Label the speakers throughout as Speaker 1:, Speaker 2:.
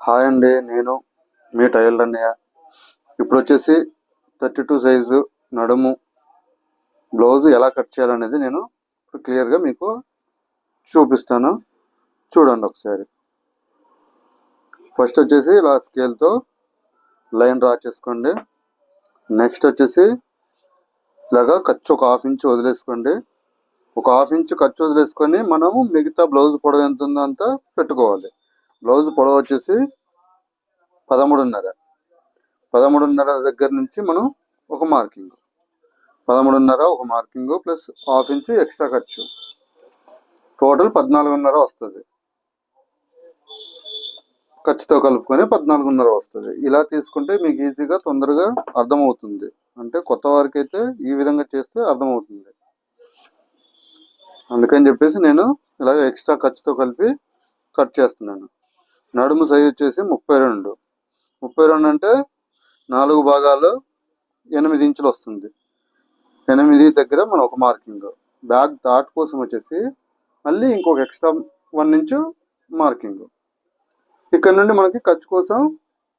Speaker 1: Hi అండి నేను మీ tailor అన్నయ్య ఇప్పుడు వచ్చేసి థర్టీ టూ సైజు నడుము బ్లౌజ్ ఎలా కట్ చేయాలనేది నేను ఇప్పుడు క్లియర్గా మీకు చూపిస్తాను. చూడండి ఒకసారి. ఫస్ట్ వచ్చేసి ఇలా స్కేల్తో లైన్ డ్రా చేసుకోండి. నెక్స్ట్ వచ్చేసి ఇలాగా ఖర్చు ఒక హాఫ్ ఇంచ్ వదిలేసుకోండి. ఒక హాఫ్ ఇంచ్ ఖర్చు వదిలేసుకొని మనము మిగతా బ్లౌజ్ పొడవు ఎంత ఉందో అంత పెట్టుకోవాలి. బ్లౌజ్ పొడవ వచ్చేసి పదమూడున్నర. పదమూడున్నర దగ్గర నుంచి మనం ఒక మార్కింగ్. పదమూడున్నర ఒక marking plus half inch extra ఖర్చు. టోటల్ పద్నాలుగున్నర వస్తుంది. ఖర్చుతో కలుపుకొని పద్నాలుగున్నర వస్తుంది. ఇలా తీసుకుంటే మీకు ఈజీగా తొందరగా అర్థమవుతుంది. అంటే కొత్త వారికి అయితే ఈ విధంగా చేస్తే అర్థమవుతుంది. అందుకని చెప్పేసి నేను ఇలాగ ఎక్స్ట్రా ఖర్చుతో కలిపి కట్ చేస్తున్నాను. నడుము సైజ్ వచ్చేసి ముప్పై రెండు. ముప్పై రెండు అంటే నాలుగు భాగాలు ఎనిమిది ఇంచులు వస్తుంది. ఎనిమిది దగ్గర మనం ఒక మార్కింగ్ బ్యాగ్ దాట్ కోసం వచ్చేసి మళ్ళీ ఇంకొక ఎక్స్ట్రా వన్ ఇంచు మార్కింగ్ ఇక్కడ నుండి మనకి ఖర్చు కోసం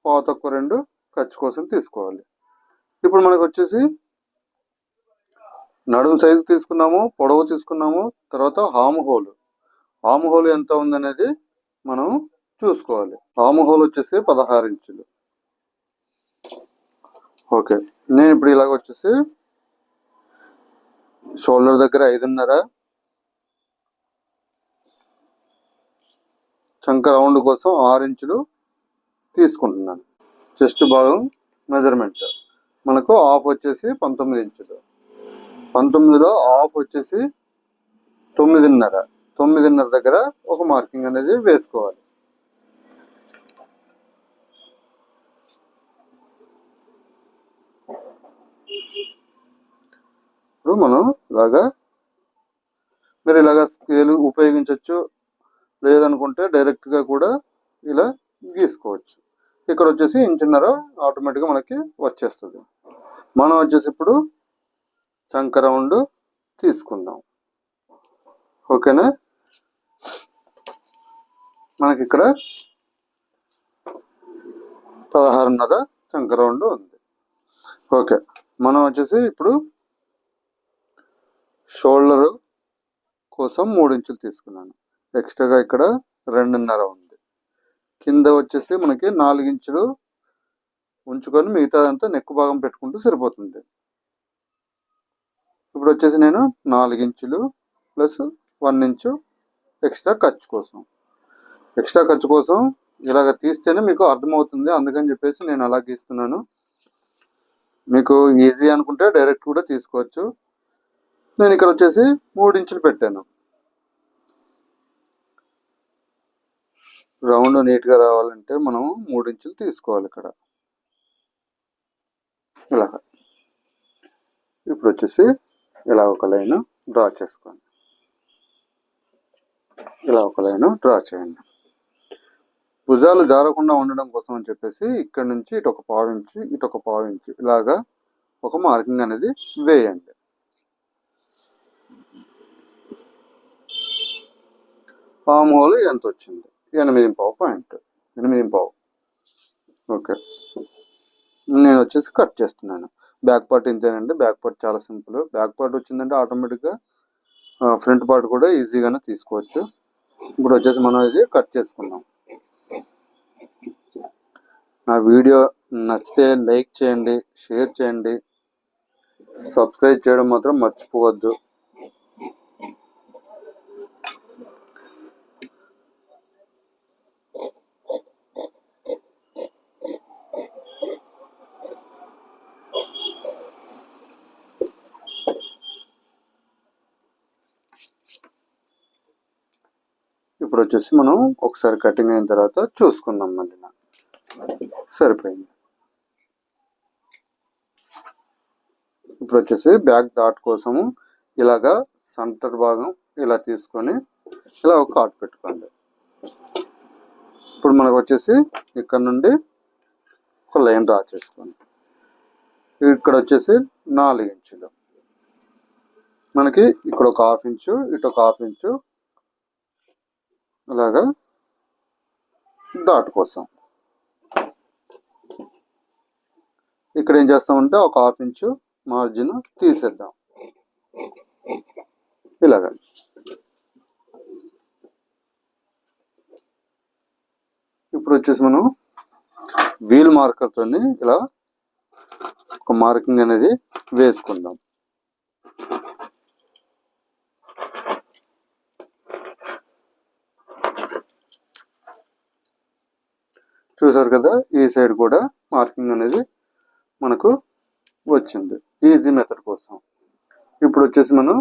Speaker 1: పావు తక్కువ రెండు ఖర్చు కోసం తీసుకోవాలి. ఇప్పుడు మనకు వచ్చేసి నడుము సైజు తీసుకున్నాము పొడవు తీసుకున్నాము తర్వాత హామ్ హోల్ హామ్ హోల్ ఎంత ఉందనేది మనం చూసుకోవాలి. హామ్ హోల్ వచ్చేసి పదహారు ఇంచులు. ఓకే. నేను ఇప్పుడు ఇలాగ వచ్చేసి షోల్డర్ దగ్గర ఐదున్నర. చంక రౌండ్ కోసం ఆరు ఇంచులు తీసుకుంటున్నాను. చెస్ట్ భాగం మెజర్మెంట్. మనకు ఆఫ్ వచ్చేసి పంతొమ్మిది ఇంచులు. పంతొమ్మిదిలో ఆఫ్ వచ్చేసి తొమ్మిదిన్నర. తొమ్మిదిన్నర దగ్గర ఒక మార్కింగ్ అనేది వేసుకోవాలి. ఇప్పుడు మనం ఇలాగా మీరు ఇలాగా స్కేల్ ఉపయోగించవచ్చు లేదనుకుంటే డైరెక్ట్గా కూడా ఇలా గీసుకోవచ్చు. ఇక్కడ వచ్చేసి ఇంచున్నర ఆటోమేటిక్గా మనకి వచ్చేస్తుంది. మనం వచ్చేసి ఇప్పుడు చంక రౌండ్ తీసుకుందాం. ఓకేనా? మనకి ఇక్కడ పదహారున్నర చంక రౌండ్ ఉంది. ఓకే. మనం వచ్చేసి ఇప్పుడు షోల్డర్ కోసం మూడు ఇంచులు తీసుకున్నాను. ఎక్స్ట్రాగా ఇక్కడ రెండున్నర ఉంది. కింద వచ్చేసి మనకి నాలుగు ఇంచులు ఉంచుకొని మిగతాదంతా నెక్కు భాగం పెట్టుకుంటూ సరిపోతుంది. ఇప్పుడు వచ్చేసి నేను నాలుగు ఇంచులు ప్లస్ వన్ ఇంచు ఎక్స్ట్రా ఖర్చు కోసం. ఎక్స్ట్రా ఖర్చు కోసం ఇలాగ తీస్తేనే మీకు అర్థమవుతుంది. అందుకని చెప్పేసి నేను అలా గీస్తున్నాను మీకు ఈజీ అనుకుంటే డైరెక్ట్ కూడా తీసుకోవచ్చు. నేను ఇక్కడ వచ్చేసి మూడు ఇంచులు పెట్టాను. రౌండ్ నీట్గా రావాలంటే మనం మూడు ఇంచులు తీసుకోవాలి ఇక్కడ. ఇలా ఇప్పుడు వచ్చేసి ఇలా ఒక లైన్ డ్రా చేసుకోండి. ఇలా ఒక లైన్ డ్రా చేయండి. భుజాలు జారకుండా ఉండడం కోసం అని చెప్పేసి ఇక్కడ నుంచి ఇటు ఒక పావు ఇంచు ఇటు ఒక పావు ఇంచు ఇలాగా ఒక మార్కింగ్ అనేది వేయండి. పామ్ హోల్ ఎంత వచ్చింది ఎనిమిది పావు పాయింట్. ఎనిమిది పావు ఓకే. నేను వచ్చేసి కట్ చేస్తున్నాను. బ్యాక్ పార్ట్ ఇంతేనండి. బ్యాక్ పార్ట్ చాలా సింపుల్. బ్యాక్ పార్ట్ వచ్చిందంటే ఆటోమేటిక్గా ఫ్రంట్ పార్ట్ కూడా ఈజీగానే తీసుకోవచ్చు. ఇప్పుడు వచ్చేసి మనం ఇది కట్ చేసుకుందాం. నా వీడియో నచ్చితే లైక్ చేయండి షేర్ చేయండి. సబ్స్క్రైబ్ చేయడం మాత్రం మర్చిపోవద్దు. ఇప్పుడు వచ్చేసి మనం ఒకసారి కటింగ్ అయిన తర్వాత చూసుకుందాం మళ్ళీ సరిపోయింది. ఇప్పుడు వచ్చేసి బ్యాక్ దాట్ కోసము ఇలాగా సెంటర్ భాగం ఇలా తీసుకొని ఇలా ఒక కాట్ పెట్టుకోండి. ఇప్పుడు మనకు వచ్చేసి ఇక్కడ నుండి ఒక లైన్ డ్రా చేసుకోండి. ఇక్కడ వచ్చేసి నాలుగు ఇంచులు. మనకి ఇక్కడ ఒక హాఫ్ ఇంచు ఇటు ఒక హాఫ్ ఇంచు అలాగా డాట్ కోసం ఇక్కడ ఏం చేస్తామంటే ఒక హాఫ్ ఇంచు మార్జిన్ తీసేద్దాం. ఇలాగ. ఇప్పుడు వచ్చేసి మనం వీల్ మార్కర్తో ఇలా ఒక మార్కింగ్ అనేది వేసుకుందాం. చూసారు కదా ఈ సైడ్ కూడా మార్కింగ్ అనేది మనకు వచ్చింది. ఈజీ మెథడ్ కోసం. ఇప్పుడు వచ్చేసి మనం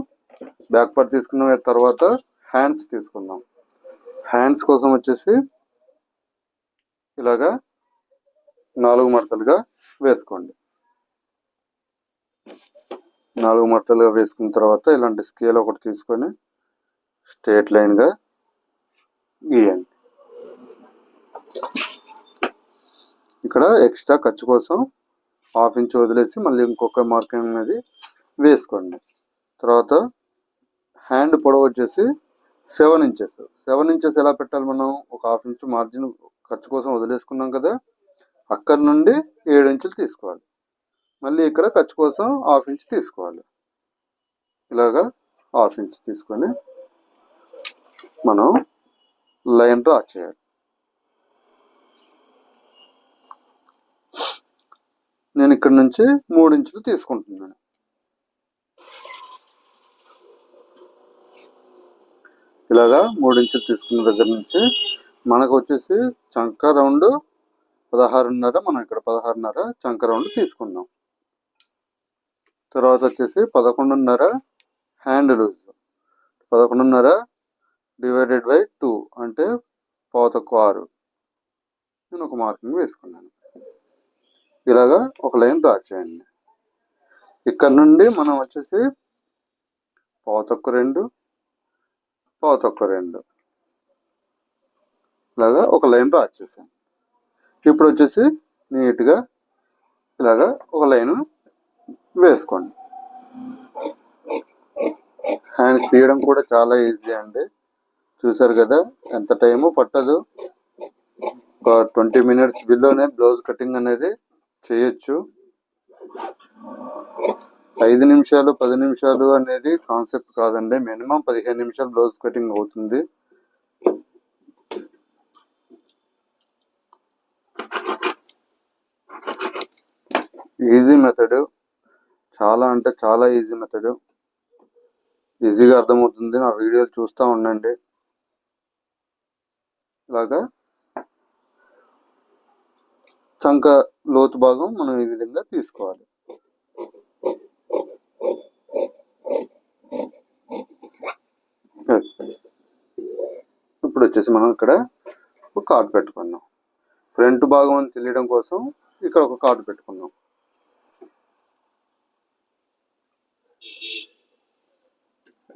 Speaker 1: బ్యాక్ పార్ట్ తీసుకున్న తర్వాత హ్యాండ్స్ తీసుకుందాం. హ్యాండ్స్ కోసం వచ్చేసి ఇలాగా నాలుగు మడతలుగా వేసుకోండి. నాలుగు మడతలుగా వేసుకున్న తర్వాత ఇలాంటి స్కేల్ ఒకటి తీసుకొని స్ట్రేట్ లైన్గా గీయండి. ఇక్కడ ఎక్స్ట్రా ఖర్చు కోసం హాఫ్ ఇంచ్ వదిలేసి మళ్ళీ ఇంకొక మార్కింగ్ అనేది వేసుకోండి. తర్వాత హ్యాండ్ పొడవు వచ్చేసి సెవెన్ ఇంచెస్. సెవెన్ ఇంచెస్ ఎలా పెట్టాలి మనం? ఒక హాఫ్ ఇంచ్ మార్జిన్ ఖర్చు కోసం వదిలేసుకున్నాం కదా అక్కడ నుండి ఏడు ఇంచులు తీసుకోవాలి. మళ్ళీ ఇక్కడ ఖర్చు కోసం హాఫ్ ఇంచ్ తీసుకోవాలి. ఇలాగా హాఫ్ ఇంచ్ తీసుకొని మనం లైన్ డ్రా చేయాలి. నేను ఇక్కడ నుంచి మూడు ఇంచులు తీసుకుంటున్నాను. ఇలాగా మూడు ఇంచులు తీసుకున్న దగ్గర నుంచి మనకు వచ్చేసి చంక రౌండ్ పదహారున్నర మనం ఇక్కడ పదహారున్నర చంక రౌండ్ తీసుకుందాం తర్వాత వచ్చేసి పదకొండున్నర హ్యాండ్ లూజ్. పదకొండున్నర డివైడెడ్ బై టూ అంటే పావు ఆరు. నేను ఒక మార్కింగ్ వేసుకున్నాను. ఇలాగా ఒక లైన్ డ్రా చేయండి. ఇక్కడ నుండి మనం వచ్చేసి పావు రెండు పావు రెండు. ఇలాగా ఒక లైన్ డ్రా చేసాను ఇప్పుడు వచ్చేసి నీట్గా ఇలాగా ఒక లైన్ వేసుకోండి. హ్యాండ్స్ తీయడం కూడా చాలా ఈజీ అండి. చూసారు కదా ఎంత టైము పట్టదు. ఒక ట్వంటీ మినిట్స్ బిల్లోనే బ్లౌజ్ కటింగ్ అనేది చేయొచ్చు. ఐదు నిమిషాలు పది నిమిషాలు అనేది కాన్సెప్ట్ కాదండి. మినిమం పదిహేను నిమిషాలు బ్లౌజ్ కటింగ్ అవుతుంది. Easy method. చాలా అంటే చాలా ఈజీ మెథడ్. ఈజీగా అర్థమవుతుంది. నా వీడియోలు చూస్తూ ఉండండి. ఇలాగా చంక లోతు భాగం మనం ఈ విధంగా తీసుకోవాలి. ఇప్పుడు వచ్చేసి మనం ఇక్కడ ఒక కార్డు పెట్టుకున్నాం. ఫ్రంట్ భాగం అని తెలియడం కోసం ఇక్కడ ఒక కార్డు పెట్టుకున్నాం.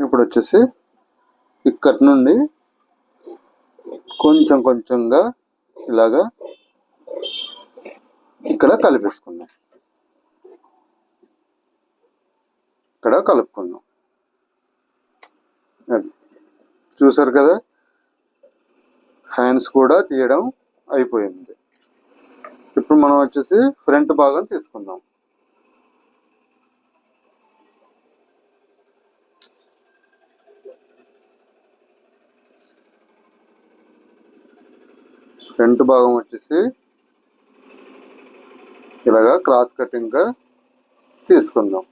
Speaker 1: ఇప్పుడు వచ్చేసి ఇక్కడి నుండి కొంచెం కొంచెంగా ఇలాగా ఇక్కడ కలిపేసుకుందాం. ఇక్కడ కలుపుకుందాం. అది చూసారు కదా? హ్యాండ్స్ కూడా తీయడం అయిపోయింది. ఇప్పుడు మనం వచ్చేసి ఫ్రంట్ భాగం తీసుకుందాం. ఫ్రంట్ భాగం వచ్చేసి ఇలాగా క్రాస్ కటింగ్గా తీసుకుందాం.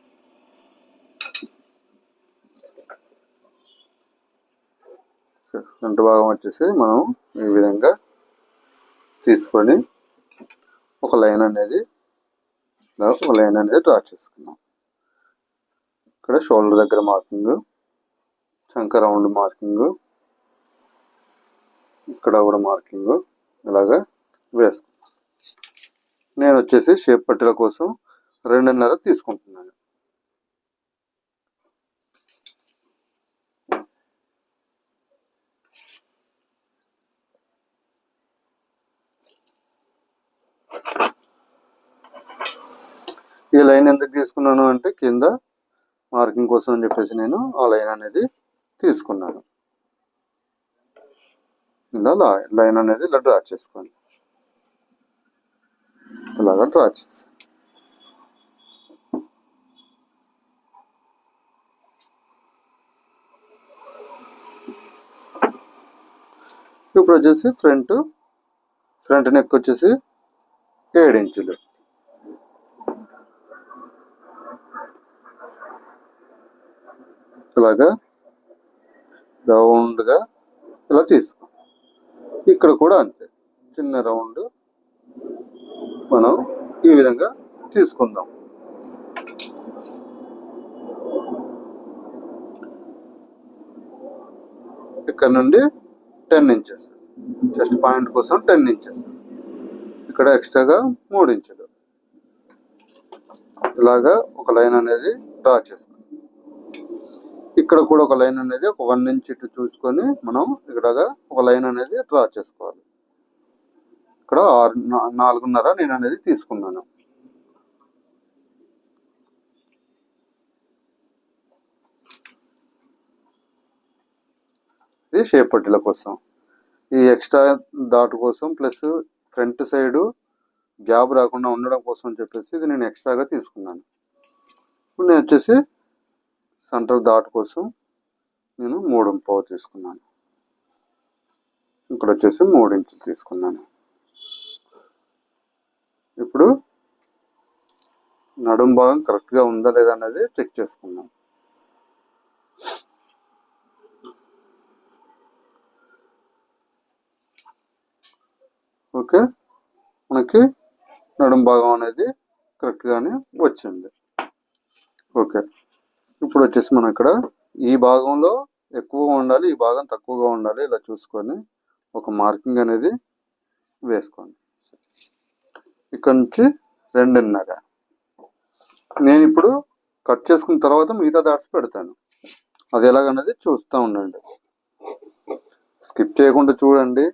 Speaker 1: ఫ్రంట్ భాగం వచ్చేసి మనం ఈ విధంగా తీసుకొని ఒక లైన్ అనేది ఒక లైన్ అనేది డ్రా చేసుకున్నాం ఇక్కడ షోల్డర్ దగ్గర మార్కింగ్ చంక రౌండ్ మార్కింగ్ ఇక్కడ కూడా మార్కింగ్ ఇలాగా వేసుకున్నాం నేను వచ్చేసి షేప్ పట్టీల కోసం రెండున్నర తీసుకుంటున్నాను. ఈ లైన్ ఎందుకు తీసుకున్నాను అంటే కింద మార్కింగ్ కోసం అని చెప్పేసి నేను ఆ లైన్ అనేది తీసుకున్నాను. ఇలా లైన్ అనేది ఇలా డ్రా చేసుకోండి. polega tracić. ఇప్పుడు వచ్చేసి ఫ్రంట్ ఫ్రంట్ నెక్ వచ్చేసి ఏడు ఇంచులు. ఇలాగా రౌండ్గా ఇలా తీసుకో. ఇక్కడ కూడా అంతే. చిన్న రౌండ్ మనం ఈ విధంగా తీసుకుందాం. ఇక్కడ నుండి టెన్ ఇంచెస్ జస్ట్ పాయింట్ కోసం టెన్ ఇంచెస్ ఇక్కడ ఎక్స్ట్రాగా మూడు ఇంచులు ఇలాగా ఒక లైన్ అనేది డ్రా చేస్తాం. ఇక్కడ కూడా ఒక లైన్ అనేది ఒక వన్ ఇంచ్ ఇటు చూసుకొని మనం ఇక్కడగా ఒక లైన్ అనేది డ్రా చేసుకోవాలి. ఇక్కడ ఆరు నాలుగున్నర నేను అనేది తీసుకున్నాను. ఇది షేప్ పట్టీల కోసం. ఈ ఎక్స్ట్రా డాట్ కోసం ప్లస్ ఫ్రంట్ సైడ్ గ్యాప్ రాకుండా ఉండడం కోసం అని చెప్పేసి ఇది నేను ఎక్స్ట్రాగా తీసుకున్నాను. ఇప్పుడు నేను వచ్చేసి సెంటర్ డాట్ కోసం నేను మూడు పావు తీసుకున్నాను. ఇక్కడ వచ్చేసి మూడు ఇంచులు తీసుకున్నాను. ఇప్పుడు నడుం భాగం కరెక్ట్గా ఉందా లేదా అనేది చెక్ చేసుకుందాం. ఓకే మనకి నడుం భాగం అనేది కరెక్ట్గానే వచ్చింది. ఓకే ఇప్పుడు వచ్చేసి మనం ఇక్కడ ఈ భాగంలో ఎక్కువగా ఉండాలి ఈ భాగం తక్కువగా ఉండాలి ఇలా చూసుకొని ఒక మార్కింగ్ అనేది వేసుకోండి. ఇక్కడ నుంచి రెండున్నర. నేను ఇప్పుడు కట్ చేసుకున్న తర్వాత మిగతా డాట్స్ పెడతాను. అది ఎలాగన్నది చూస్తూ ఉండండి. స్కిప్ చేయకుండా చూడండి.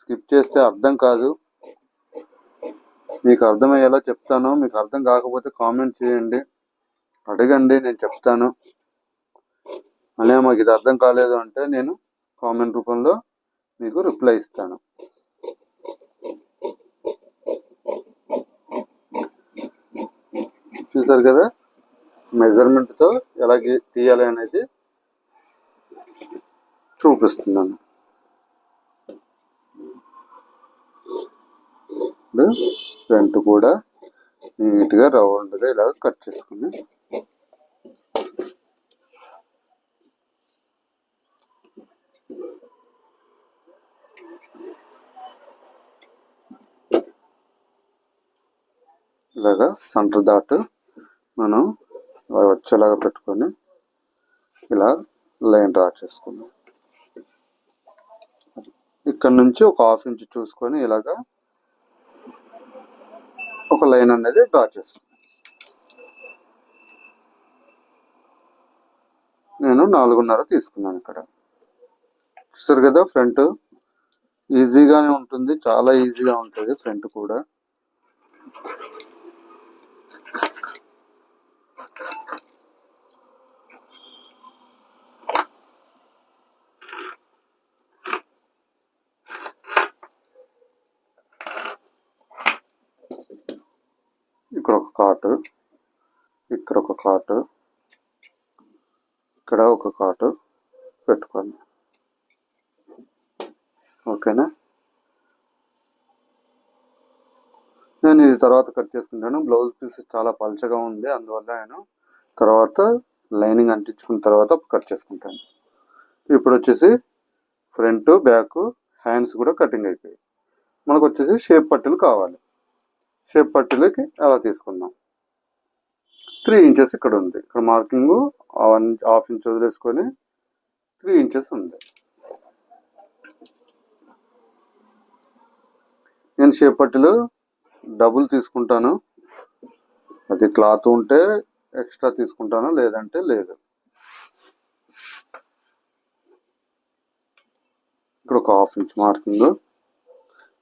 Speaker 1: స్కిప్ చేస్తే అర్థం కాదు. మీకు అర్థమయ్యేలా చెప్తాను. మీకు అర్థం కాకపోతే కామెంట్ చేయండి. అడగండి నేను చెప్తాను. అనే మాకు ఇది అర్థం కాలేదు అంటే నేను కామెంట్ రూపంలో మీకు రిప్లై ఇస్తాను. చూసారు కదా? మెజర్మెంట్తో ఎలా గీ- తీయాలి అనేది చూపిస్తున్నాను. ఇప్పుడు ఫ్రంట్ కూడా నీట్గా రౌండ్గా ఇలా కట్ చేసుకుని ఇలాగా సెంటర్ దాటు మనం వచ్చేలాగా పెట్టుకొని ఇలా లైన్ డ్రా చేసుకుందాం. ఇక్కడ నుంచి ఒక హాఫ్ ఇంచ్ చూసుకొని ఇలాగా ఒక లైన్ అనేది డ్రా చేస్తాను నేను నాలుగున్నర తీసుకున్నాను ఇక్కడ. చూసారు కదా ఫ్రంట్ ఈజీగానే ఉంటుంది చాలా ఈజీగా ఉంటుంది ఫ్రంట్ కూడా ఇక్కడ ఒక కాటు ఇక్కడ ఒక కాటు ఇక్కడ ఒక కాటు పెట్టుకోండి. ఓకేనా? నేను ఇది తర్వాత కట్ చేసుకుంటాను. బ్లౌజ్ పీస్ చాలా పల్చగా ఉంది అందువల్ల నేను తర్వాత లైనింగ్ అంటించుకున్న తర్వాత కట్ చేసుకుంటాను. ఇప్పుడు వచ్చేసి ఫ్రంట్ బ్యాక్ హ్యాండ్స్ కూడా కటింగ్ అయిపోయాయి. మనకు వచ్చేసి షేప్ పట్టీలు కావాలి. షేప్ పట్టీలకి అలా తీసుకుందాం. త్రీ ఇంచెస్ ఇక్కడ ఉంది. ఇక్కడ మార్కింగ్ వన్ హాఫ్ ఇంచ్ వదిలేసుకొని త్రీ ఇంచెస్ ఉంది. నేను షేప్ పట్టీలు డబుల్ తీసుకుంటాను. అది క్లాత్ ఉంటే ఎక్స్ట్రా తీసుకుంటాను లేదంటే లేదు. ఇక్కడ ఒక హాఫ్ ఇంచ్ మార్కింగ్.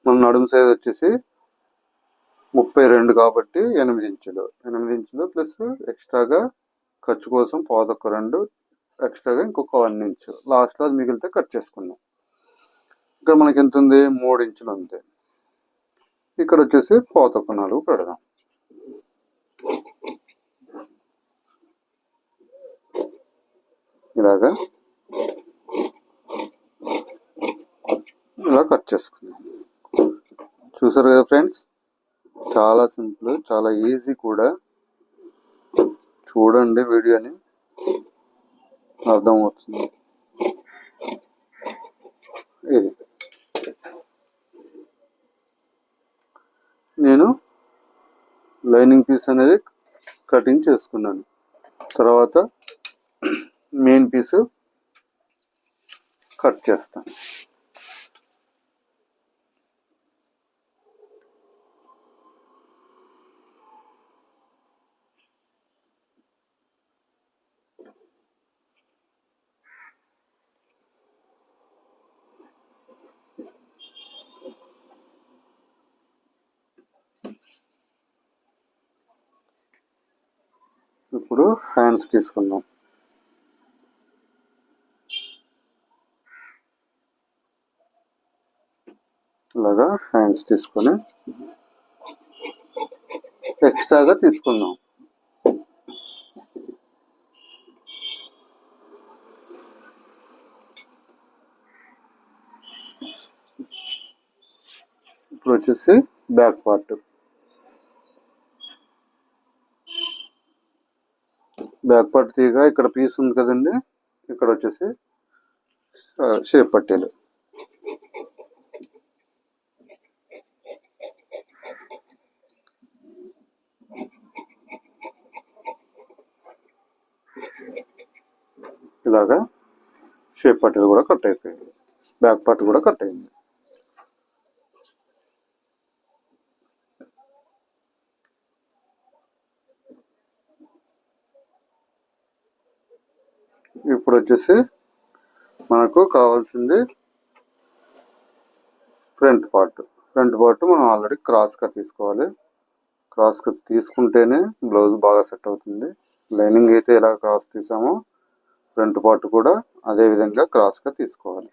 Speaker 1: మన నడుము సైజ్ వచ్చేసి ముప్పై రెండు కాబట్టి ఎనిమిది ఇంచులు. ఎనిమిది ఇంచులు ప్లస్ ఎక్స్ట్రాగా ఖర్చు కోసం పాదొక్క రెండు ఎక్స్ట్రాగా ఇంకొక వన్ ఇంచు. లాస్ట్లో అది మిగిలితే కట్ చేసుకున్నాం. ఇక్కడ మనకి ఎంత ఉంది? మూడు ఇంచులు ఉంది ఇక్కడ వచ్చేసి పాతొక్క నాలుగు పెడదాం ఇలాగా. ఇలా కట్ చేసుకుందాం చూసారు కదా ఫ్రెండ్స్? చాలా సింపుల్ చాలా ఈజీ కూడా. చూడండి వీడియోని. అర్థమవుతుంది. ఇది నేను లైనింగ్ పీస్ అనేది కటింగ్ చేసుకున్నాను. తర్వాత మెయిన్ పీస్ కట్ చేస్తాను. హ్యాండ్స్ తీసుకుందాం. ఇలాగా హ్యాండ్స్ తీసుకొని ఎక్స్ట్రాగా తీసుకుందాం. ఇప్పుడు వచ్చేసి బ్యాక్ పార్ట్. బ్యాక్ పార్ట్ తీగ ఇక్కడ పీస్ ఉంది కదండి ఇక్కడ వచ్చేసి షేప్ పట్టేలు. ఇలాగా షేప్ పట్టీలు కూడా కట్ అయిపోయింది బ్యాక్ పార్ట్ కూడా కట్ అయింది ఇప్పుడు వచ్చేసి మనకు కావాల్సింది ఫ్రంట్ పార్ట్. ఫ్రంట్ పార్ట్ మనం ఆల్రెడీ క్రాస్గా తీసుకోవాలి. క్రాస్గా తీసుకుంటేనే బ్లౌజ్ బాగా సెట్ అవుతుంది. లైనింగ్ అయితే ఎలా క్రాస్ తీసామో ఫ్రంట్ పార్ట్ కూడా అదే విధంగా క్రాస్గా తీసుకోవాలి.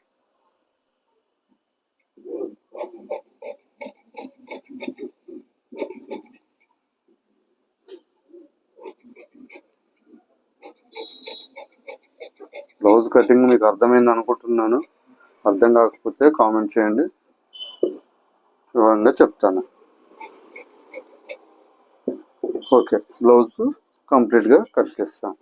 Speaker 1: బ్లౌజ్ కటింగ్ మీకు అర్థమైంది అనుకుంటున్నాను. అర్థం కాకపోతే కామెంట్ చేయండి. వివరంగా చెప్తాను. ఓకే బ్లౌజ్ కంప్లీట్గా కట్ చేస్తాను.